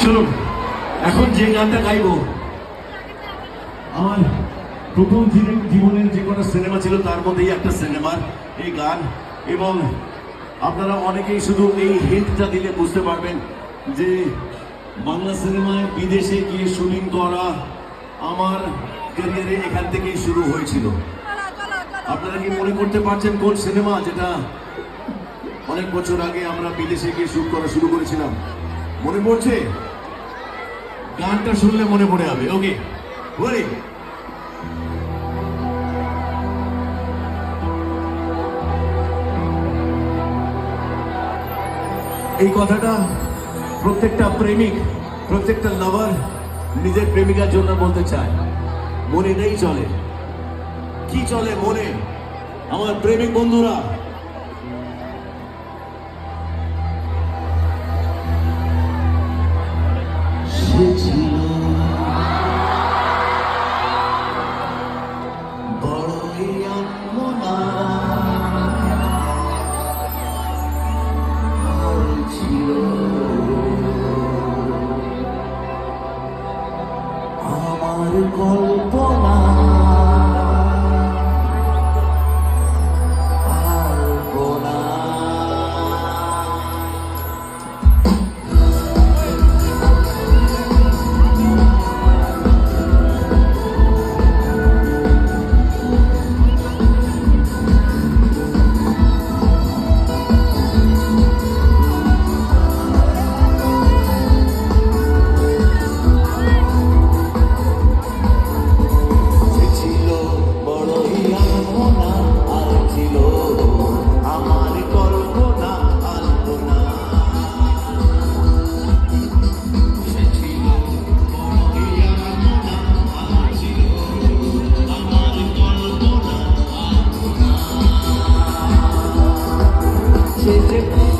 চলুন, এখন যে গানটা গাইবো, আমার প্রথম জীবন- জীবনের যে কোনো সিনেমা ছিল, তার মধ্যেই একটা সিনেমার এই গান। এবং আপনারা অনেকেই শুধু এই হিন্টটা দিলে বুঝতে পারবেন যে বাংলা সিনেমায় বিদেশে গিয়ে শুটিং করা আমার ক্যারিয়ারে এখান থেকেই শুরু হয়েছিল। আপনারা কি মনে করতে পারছেন কোন সিনেমা যেটা অনেক বছর আগে আমরা বিদেশে গিয়ে শুট করা শুরু করেছিলাম? মনে পড়ছে? গানটা শুনলে মনে পড়ে যাবে। ওকে বলি। এই কথাটা প্রত্যেকটা প্রেমিক, প্রত্যেকটা লাভার নিজের প্রেমিকার জন্য বলতে চায়। মনে নেই চলে। কি চলে মনে? আমার প্রেমিক বন্ধুরা se.